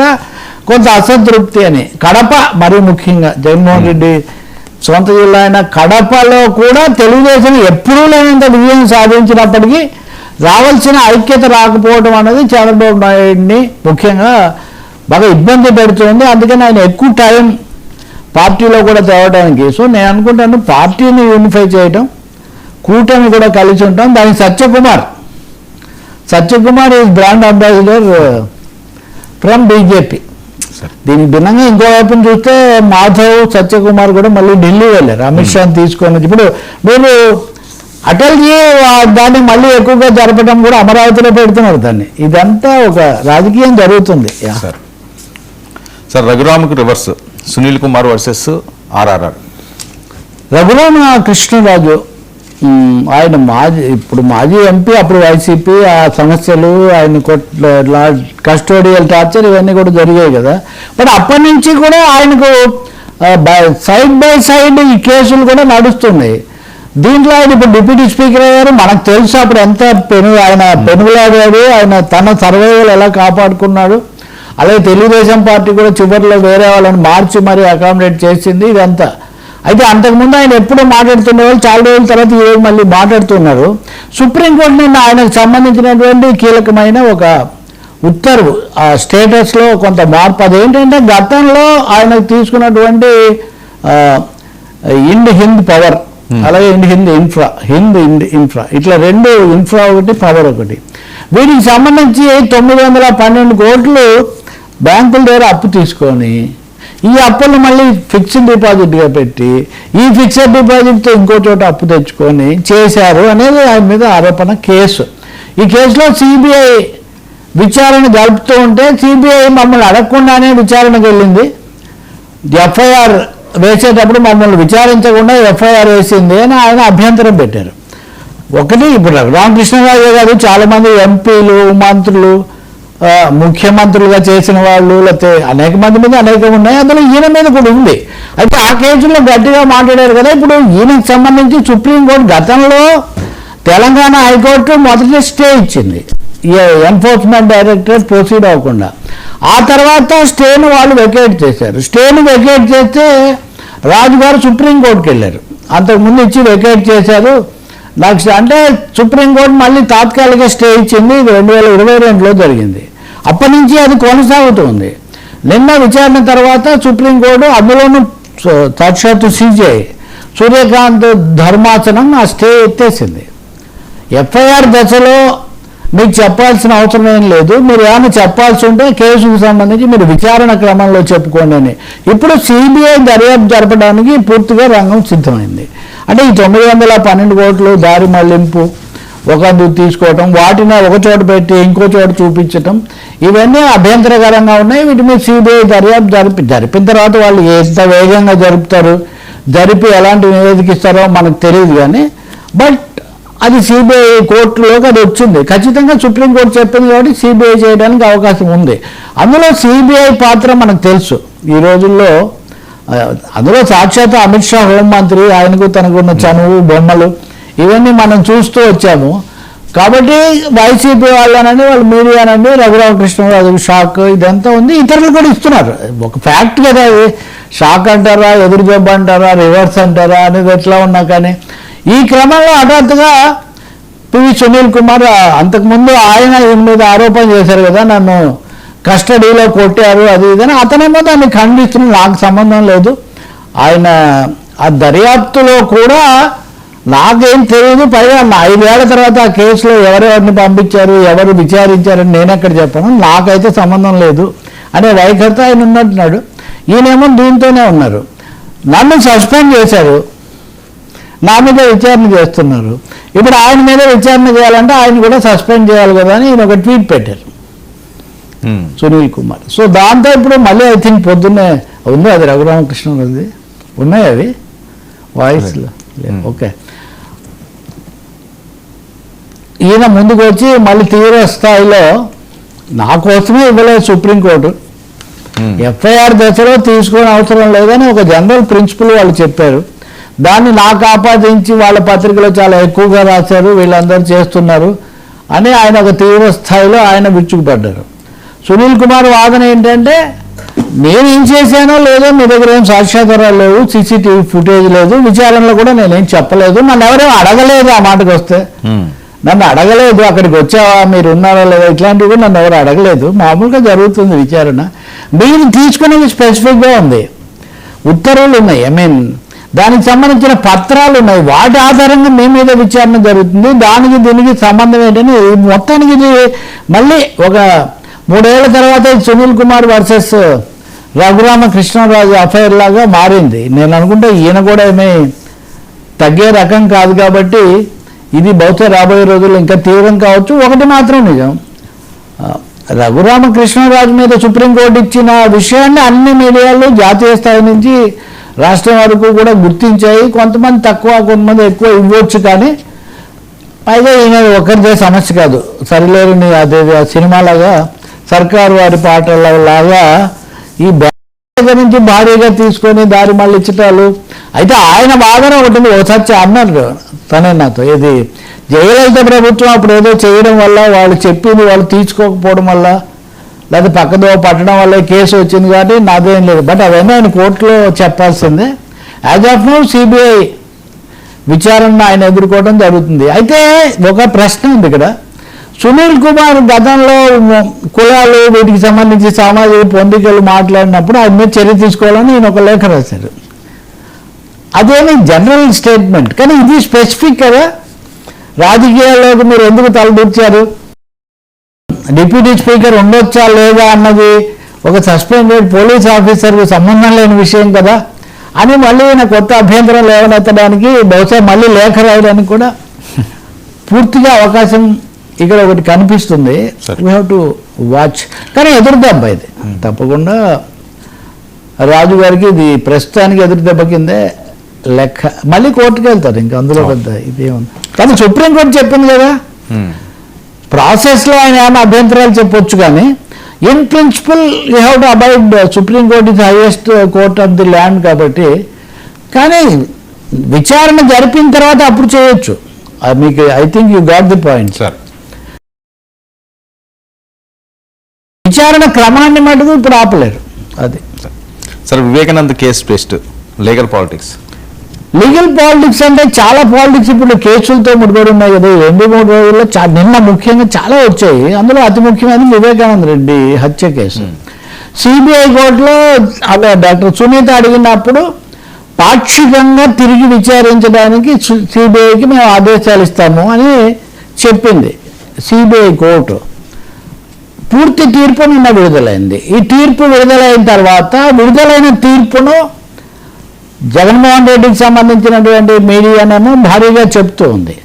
అంతా కొంత అసంతృప్తి అని. కడప మరీ ముఖ్యంగా జగన్మోహన్ రెడ్డి సొంత జిల్లా అయిన కడపలో కూడా తెలుగుదేశం ఎప్పుడూ లేనంత విజయం సాధించినప్పటికీ రావాల్సిన ఐక్యత రాకపోవడం అనేది చంద్రబాబు నాయుడిని ముఖ్యంగా బాగా ఇబ్బంది పెడుతుంది. అందుకని ఆయన ఎక్కువ టైం పార్టీలో కూడా తేవడానికి సో నేను అనుకుంటాను పార్టీని యూనిఫై చేయటం కూటమి కూడా కలిసి ఉంటాం దానికి Satyakumar. Satyakumar is brand ambassador. From BJP. దీనికి భిన్నంగా ఇంకో వైపున చూస్తే మాధవ్ సత్యకుమార్ కూడా మళ్ళీ ఢిల్లీ వెళ్ళారు. అమిత్ షాని తీసుకొని. ఇప్పుడు మీరు అటల్జీ దాన్ని మళ్ళీ ఎక్కువగా జరపడం కూడా అమరావతిలో పెడుతున్నారు దాన్ని. ఇదంతా ఒక రాజకీయం జరుగుతుంది. Sir రఘురామ్కి reverse. Sunil Kumar versus RRR. Raghurama Krishnaraju ఆయన మాజీ ఇప్పుడు మాజీ ఎంపీ అప్పుడు వైసీపీ ఆ సమస్యలు ఆయన కస్టోడియల్ టార్చర్ ఇవన్నీ కూడా జరిగాయి కదా. బట్ అప్పటి నుంచి కూడా ఆయనకు సైడ్ బై సైడ్ ఈ కేసులు కూడా నడుస్తున్నాయి. దీంట్లో ఆయన ఇప్పుడు డిప్యూటీ స్పీకర్ అయ్యారు. మనకు తెలుసు అప్పుడు ఎంత పెను ఆయన పెనుగులాడాడు ఆయన తన సర్వైవల్ ఎలా కాపాడుకున్నాడు. అలాగే తెలుగుదేశం పార్టీ కూడా చివరిలో వేరే వాళ్ళని మార్చి మరీ అకామిడేట్ చేసింది ఇదంతా. అయితే అంతకుముందు ఆయన ఎప్పుడూ మాట్లాడుతున్న వాళ్ళు చాలా రోజుల తర్వాత ఈరోజు మళ్ళీ మాట్లాడుతున్నారు. సుప్రీంకోర్టు నిన్న ఆయనకు సంబంధించినటువంటి కీలకమైన ఒక ఉత్తర్వు ఆ స్టేటస్లో కొంత మార్పు. అదేంటంటే గతంలో ఆయనకు తీసుకున్నటువంటి ఇండ్ హింద్ పవర్ అలాగే Ind Hind infra Hind Ind infra ఇట్లా రెండు ఇన్ఫ్రా ఒకటి పవర్ ఒకటి. వీటికి సంబంధించి తొమ్మిది వందల పన్నెండు కోట్లు బ్యాంకుల దగ్గర అప్పు తీసుకొని ఈ అప్పులు మళ్ళీ ఫిక్స్డ్ డిపాజిట్గా పెట్టి ఈ ఫిక్స్డ్ డిపాజిట్తో ఇంకో చోట అప్పు తెచ్చుకొని చేశారు అనేది ఆయన మీద ఆరోపణ కేసు. ఈ కేసులో సిబిఐ విచారణ జరుపుతూ ఉంటే సిబిఐ మమ్మల్ని అడగకుండానే విచారణకు వెళ్ళింది. ఎఫ్ఐఆర్ వేసేటప్పుడు మమ్మల్ని విచారించకుండా ఎఫ్ఐఆర్ వేసింది అని ఆయన అభ్యంతరం పెట్టారు. ఒకటి ఇప్పుడు రామకృష్ణరాజు గారు చాలామంది ఎంపీలు మంత్రులు ముఖ్యమంత్రులుగా చేసిన వాళ్ళు లేకపోతే అనేక మంది మీద అనేకం ఉన్నాయి. అందులో ఈయన మీద కూడా ఉంది. అయితే ఆ కేసులో గట్టిగా మాట్లాడారు కదా. ఇప్పుడు ఈయనకు సంబంధించి సుప్రీంకోర్టు గతంలో తెలంగాణ హైకోర్టు మొదటి స్టే ఇచ్చింది. ఎన్ఫోర్స్మెంట్ డైరెక్టరేట్ ప్రొసీడ్ అవ్వకుండా. ఆ తర్వాత స్టేను వాళ్ళు వెకేట్ చేశారు. స్టేను వెకేట్ చేస్తే రాజుగారు సుప్రీంకోర్టుకి వెళ్ళారు. అంతకుముందు ఇచ్చి వెకేట్ చేశారు. నాకు అంటే సుప్రీంకోర్టు మళ్ళీ తాత్కాలిక స్టే ఇచ్చింది. ఇది రెండు వేల ఇరవై రెండులో జరిగింది. అప్పటి నుంచి అది కొనసాగుతుంది. నిన్న విచారణ తర్వాత సుప్రీంకోర్టు అందులోనూ సాక్షాత్తు సీజే సూర్యకాంత్ ధర్మాసనం ఆ స్టే ఎత్తేసింది. ఎఫ్ఐఆర్ దశలో మీకు చెప్పాల్సిన అవసరం ఏం లేదు. మీరు ఏమైనా చెప్పాల్సి ఉంటే కేసుకు సంబంధించి మీరు విచారణ క్రమంలో చెప్పుకోండి అని. ఇప్పుడు సిబిఐ దర్యాప్తు జరపడానికి పూర్తిగా రంగం సిద్ధమైంది. అంటే ఈ తొమ్మిది వందల పన్నెండు కోట్లు దారి మళ్ళింపు ఒక తీసుకోవటం వాటిని ఒక చోట పెట్టి ఇంకో చోట చూపించటం ఇవన్నీ అభ్యంతరకరంగా ఉన్నాయి. వీటి మీద సిబిఐ దర్యాప్తు జరిపి జరిపిన తర్వాత వాళ్ళు ఎంత వేగంగా జరుపుతారు జరిపి ఎలాంటి నివేదికిస్తారో మనకు తెలియదు కానీ బట్ అది సిబిఐ కోర్టులోకి అది వచ్చింది. ఖచ్చితంగా సుప్రీంకోర్టు చెప్పింది కాబట్టి సిబిఐ చేయడానికి అవకాశం ఉంది. అందులో సిబిఐ పాత్ర మనకు తెలుసు. ఈ రోజుల్లో అందులో సాక్షాత్ అమిత్ షా హోంమంత్రి ఆయనకు తనకున్న చనువు బొమ్మలు ఇవన్నీ మనం చూస్తూ వచ్చాము. కాబట్టి వైసీపీ వాళ్ళనండి వాళ్ళు మీడియానండి రఘురామకృష్ణరాజు షాక్ ఇదంతా ఉంది. ఇతరులు కూడా ఇస్తున్నారు. ఒక ఫ్యాక్ట్ కదా అది షాక్ అంటారా ఎదురు జబ్బు అంటారా రివర్స్ అంటారా అనేది ఎట్లా ఉన్నా కానీ ఈ క్రమంలో హఠాత్తుగా పివి సునీల్ కుమార్ అంతకుముందు ఆయన ఈయన మీద ఆరోపణ చేశారు కదా నన్ను కస్టడీలో కొట్టారు అది ఇదని అతనేమో దాన్ని ఖండిస్తున్న నాకు సంబంధం లేదు. ఆయన ఆ దర్యాప్తులో కూడా నాకేం తెలియదు పైగా ఐదేళ్ళ తర్వాత ఆ కేసులో ఎవరెవరిని పంపించారు ఎవరు విచారించారని నేను ఎక్కడ చెప్పాను. నాకైతే సంబంధం లేదు అనే వైఖరితో ఆయన ఉన్నట్టున్నాడు. ఈయనేమో దీంతోనే ఉన్నారు. నన్ను సస్పెండ్ చేశారు. నా మీద విచారణ చేస్తున్నారు. ఇప్పుడు ఆయన మీద విచారణ చేయాలంటే ఆయన కూడా సస్పెండ్ చేయాలి కదా అని ఈయన ఒక ట్వీట్ పెట్టారు. సునీల్ కుమార్. సో దాంతో ఇప్పుడు మళ్ళీ ఐ థింక్ పొద్దున్నే ఉంది. అది రఘురామకృష్ణది ఉన్నాయి అవి? వాయిస్లో. ఓకే. ఈయన ముందుకు వచ్చి మళ్ళీ తీవ్ర స్థాయిలో నా కోసమే ఇవ్వలేదు సుప్రీంకోర్టు. ఎఫ్ఐఆర్ దశలో తీసుకోని అవసరం లేదని ఒక జనరల్ ప్రిన్సిపల్ వాళ్ళు చెప్పారు. దాన్ని నాకు ఆపాదించి వాళ్ళ పత్రికలో చాలా ఎక్కువగా రాశారు వీళ్ళందరూ చేస్తున్నారు అని ఆయన ఒక తీవ్ర స్థాయిలో ఆయన విరుచుకుపడ్డారు. సునీల్ కుమార్ వాదన ఏంటంటే నేను ఏం చేశానో లేదో మీ దగ్గర ఏం సాక్ష్యాధారాలు లేవు సీసీటీవీ ఫుటేజ్ లేదు విచారణలో కూడా నేనేం చెప్పలేదు. నన్ను ఎవరేం అడగలేదు ఆ మాటకు వస్తే. నన్ను అడగలేదు అక్కడికి వచ్చావా మీరు ఉన్నారా లేదా ఇట్లాంటివి కూడా నన్ను ఎవరు అడగలేదు. మామూలుగా జరుగుతుంది విచారణ. మీరు తీసుకునేది స్పెసిఫిక్గా ఉంది. ఉత్తర్వులు ఉన్నాయి. ఐ మీన్ దానికి సంబంధించిన పత్రాలు ఉన్నాయి. వాటి ఆధారంగా మీ మీద విచారణ జరుగుతుంది. దానికి దీనికి సంబంధం ఏంటని మొత్తానికి ఇది మళ్ళీ ఒక మూడేళ్ళ తర్వాత సునీల్ కుమార్ వర్సెస్ రఘురామ కృష్ణరాజు అఫైర్ లాగా మారింది. నేను అనుకుంటే ఈయన కూడా ఏమీ తగ్గే రకం కాదు కాబట్టి ఇది బహుశా రాబోయే రోజుల్లో ఇంకా తీవ్రం కావచ్చు. ఒకటి మాత్రం నిజం. రఘురామ రఘురామకృష్ణరాజు మీద సుప్రీంకోర్టు ఇచ్చిన విషయాన్ని అన్ని మీడియాలు జాతీయ స్థాయి నుంచి రాష్ట్రం వరకు కూడా గుర్తించాయి. కొంతమంది తక్కువ కొంతమంది ఎక్కువ ఇవ్వచ్చు కానీ పైగా ఈయన ఒకరిదే సమస్య కాదు. సరిలేరుని అదే ఆ సినిమాలాగా సర్కారు వారి పాటల లాగా ఈ బ్యాంక్ నుంచి భారీగా తీసుకొని దారి మళ్ళించటాలు. అయితే ఆయన వాదన ఒకటి ఒకసారి అన్నారు తనే నాతో. ఇది జయలలిత ప్రభుత్వం అప్పుడు ఏదో చేయడం వల్ల వాళ్ళు చెప్పింది వాళ్ళు తీసుకోకపోవడం వల్ల లేకపోతే పక్కదో పట్టడం వల్ల కేసు వచ్చింది కాబట్టి నాదేం లేదు. బట్ అవన్నీ ఆయన కోర్టులో చెప్పాల్సిందే. యాజ్ ఆఫ్ నో సిబిఐ విచారణ ఆయన ఎదుర్కోవడం జరుగుతుంది. అయితే ఒక ప్రశ్న ఉంది ఇక్కడ. సునీల్ కుమార్ గతంలో కులాలు వీటికి సంబంధించి సామాజిక పొందికలు మాట్లాడినప్పుడు ఆయన మీద చర్య తీసుకోవాలని ఈయన ఒక లేఖ రాశారు. అదేమి జనరల్ స్టేట్మెంట్. కానీ ఇది స్పెసిఫిక్ కదా. రాజకీయాల్లోకి మీరు ఎందుకు తలదూర్చారు? డిప్యూటీ స్పీకర్ ఉండొచ్చా లేదా అన్నది ఒక సస్పెండెడ్ పోలీస్ ఆఫీసర్కు సంబంధం లేని విషయం కదా. అని మళ్ళీ ఈయన కొత్త అభ్యంతరం లేవనెత్తడానికి బహుశా మళ్ళీ లేఖ రాయడానికి కూడా పూర్తిగా అవకాశం ఇక్కడ ఒకటి కనిపిస్తుంది. వీ హ్యావ్ టు వాచ్ కానీ ఎదురు దెబ్బ ఇది. తప్పకుండా రాజు గారికి ఇది ప్రస్తుతానికి ఎదురు దెబ్బ కిందే లెక్క. మళ్ళీ కోర్టుకు వెళ్తారు. ఇంకా అందులో పెద్ద ఇదేముంది. కానీ సుప్రీంకోర్టు చెప్పింది కదా. ప్రాసెస్లో ఆయన ఏమైనా అభ్యంతరాలు చెప్పొచ్చు కానీ in principle you have to about supreme court is highest court of the land కాబట్టి కానీ విచారణ జరిపిన తర్వాత అప్పుడు చేయొచ్చు. ఆ మీకు I think you got the point sir విచారణ క్రమాన్ని మటుకు ఇప్పుడు ఆపలేరు. అది. Sir Vivekanand case test legal politics. Legal politics అంటే చాలా పాలిటిక్స్ ఇప్పుడు కేసులతో ముడిపడి ఉన్నాయి కదా. రెండు మూడు రోజుల్లో నిన్న ముఖ్యంగా చాలా వచ్చాయి. అందులో అతి ముఖ్యమైనది వివేకానంద రెడ్డి హత్య కేసు. సిబిఐ కోర్టులో అలా డాక్టర్ సునీత అడిగినప్పుడు పాక్షికంగా తిరిగి విచారించడానికి సిబిఐకి మేము ఆదేశాలు ఇస్తాము అని చెప్పింది. CBI court. పూర్తి తీర్పు నిన్న విడుదలైంది. ఈ తీర్పు విడుదలైన తర్వాత విడుదలైన తీర్పును జగన్మోహన్ రెడ్డికి సంబంధించినటువంటి మీడియానేమో భారీగా చెప్తూ ఉంది.